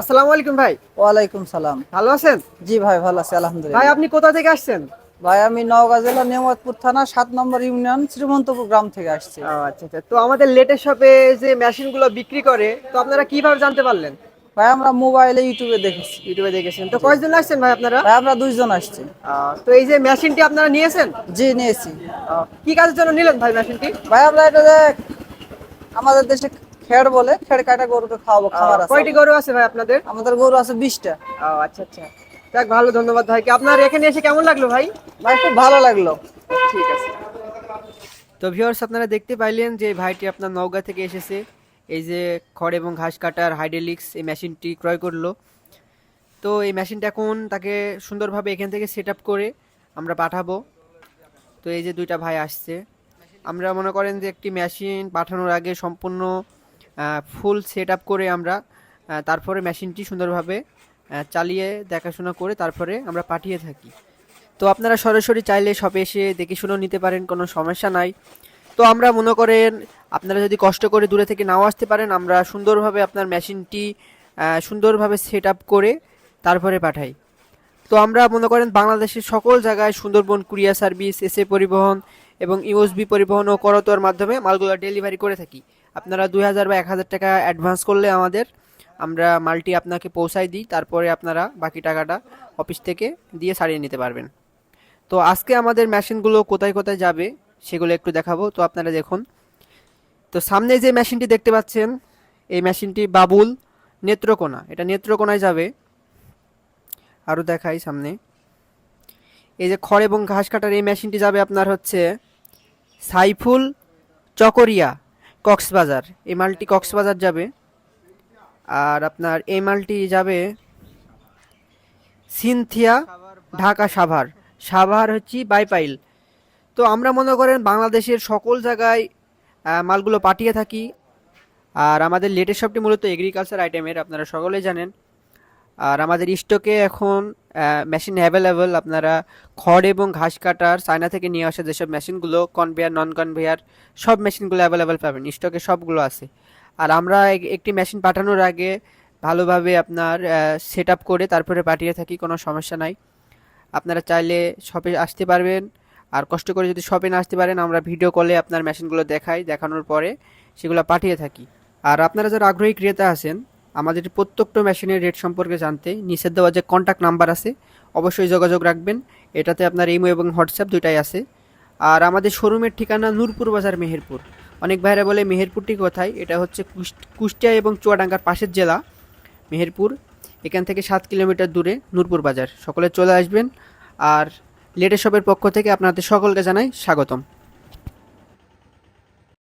আসসালামু আলাইকুম ভাই। ওয়ালাইকুম সালাম। ভালো আছেন? জি ভাই ভালো আছি ভাই আপনি কোথা থেকে আসছেন? ভাই আমি নওগাঁ জেলা নিয়ামতপুর থানা সাত নম্বর ইউনিয়ন শ্রীমন্তপুর গ্রাম থেকে আসছি। আচ্ছা আচ্ছা। তো আমাদের লেটেস্ট শপে যে মেশিনগুলো বিক্রি করে তো আপনারা কীভাবে জানতে পারলেন? ভাই আমরা মোবাইলে ইউটিউবে দেখেছি। ইউটিউবে দেখেছেন। তো কয়জন আসছেন ভাই আপনারা? ভাই আমরা দুইজন আসছি। তো এই যে মেশিনটি আপনারা নিয়েছেন? জি নিয়েছি। কি কাজের জন্য নিলেন ভাই মেশিনটি ভাই আমরা এটা আমাদের দেশে খেড় বলে খেড় কাটা গরুকে খাওয়াবো খাবার আছে কয়টি গরু আছে ভাই আপনাদের? আমাদের গরু আছে বিশটা। ও, আচ্ছা আচ্ছা। যাক ভালো ধন্যবাদ ভাইকে। আপনার এখানে এসে কেমন লাগল ভাই? ভাই খুব ভালো লাগল। ঠিক আছে। তো ভিউয়ার্স আপনারা দেখতে পাইলেন যে ভাইটি আপনার নওগাঁ থেকে এসেছে। এই যে খড় এবং ঘাস কাটার হাইড্রোলিক্স এই মেশিনটি ক্রয় করল। তো এই মেশিনটা এখন তাকে সুন্দরভাবে এখান থেকে সেট আপ করে আমরা পাঠাবো। তো এই যে দুইটা ভাই আসছে। আমরা মনে করেন যে একটি মেশিন পাঠানোর আগে সম্পূর্ণ ফুল সেট আপ করে আমরা তারপরে মেশিনটি সুন্দরভাবে চালিয়ে দেখাশোনা করে তারপরে আমরা পাঠিয়ে থাকি। তো আপনারা সরাসরি চাইলে শপে এসে দেখে শুনেও নিতে পারেন, কোনো সমস্যা নাই। তো আমরা মনে করেন, আপনারা যদি কষ্ট করে দূরে থেকে নাও আসতে পারেন, আমরা সুন্দরভাবে আপনার মেশিনটি সুন্দরভাবে সেট আপ করে তারপরে পাঠাই। তো আমরা মনে করেন, বাংলাদেশের সকল জায়গায় সুন্দরবন কুরিয়ার সার্ভিস এসএ পরিবহন এবং ইউএসবি পরিবহন ও করতোয়ার মাধ্যমে মালগুলো ডেলিভারি করে থাকি। আপনারা দুই হাজার বা এক হাজার টাকা অ্যাডভান্স করলে আমাদের, আমরা মালটি আপনাকে পৌঁছাই দিই, তারপরে আপনারা বাকি টাকাটা অফিস থেকে দিয়ে সারিয়ে নিতে পারবেন। তো আজকে আমাদের মেশিনগুলো কোথায় কোথায় যাবে, সেগুলো একটু দেখাবো। তো আপনারা দেখুন, তো সামনে যে মেশিনটি দেখতে পাচ্ছেন, এই মেশিনটি বাবুল নেত্রকোনা। এটা নেত্রকোনায় যাবে। আরও দেখাই সামনে। এই যে খড় এবং ঘাস কাটার এই মেশিনটি যাবে আপনার হচ্ছে সাইফুল চকরিয়া। কক্সবাজার। এই মালটি কক্সবাজার যাবে। আর আপনার এই মালটি যাবে সিনথিয়া, ঢাকা সাভার। সাভার হচ্ছে বাইপাইল। তো আমরা মনে করেন বাংলাদেশের সকল জায়গায় মালগুলো পাঠিয়ে থাকি। আর আমাদের লেটেস্ট শপটি মূলত এগ্রিকালচার আইটেমের আপনারা সকলেই জানেন। আর আমাদের স্টকে এখন মেশিন অ্যাভেলেবল আপনারা খড় এবং ঘাস কাটার চায়না থেকে নিয়ে আসা যেসব মেশিনগুলো কনভেয়ার নন কনভেয়ার সব মেশিনগুলো অ্যাভেলেবেল পাবেন। স্টকে সবগুলো আছে। আর আমরা একটি মেশিন পাঠানোর আগে ভালোভাবে আপনার সেট করে তারপরে পাঠিয়ে থাকি, কোনো সমস্যা নাই। আপনারা চাইলে শপে আসতে পারবেন। আর কষ্ট করে যদি শপে না আসতে পারেন, আমরা ভিডিও কলে আপনার মেশিনগুলো দেখাই, দেখানোর পরে সেগুলো পাঠিয়ে থাকি। আর আপনারা যারা আগ্রহী ক্রেতা আছেন আমাদের প্রত্যেকটা মেশিনের রেট সম্পর্কে জানতে নিচের দেওয়া যে কন্ট্যাক্ট নাম্বার আছে, অবশ্যই যোগাযোগ রাখবেন। এটাতে আপনার ইমো এবং হোয়াটসঅ্যাপ দুইটাই আছে। আর আমাদের শোরুমের ঠিকানা নূরপুর বাজার মেহেরপুর। অনেক ভাইরা বলে মেহেরপুরটি কোথায়? এটা হচ্ছে কুষ্ট- কুষ্টিয়া এবং চুয়াডাঙ্গার পাশের জেলা মেহেরপুর। এখান থেকে সাত কিলোমিটার দূরে নূরপুর বাজার। সকলে চলে আসবেন। আর লেটেস্ট শপের পক্ষ থেকে আপনাদের সকলকে জানাই স্বাগতম।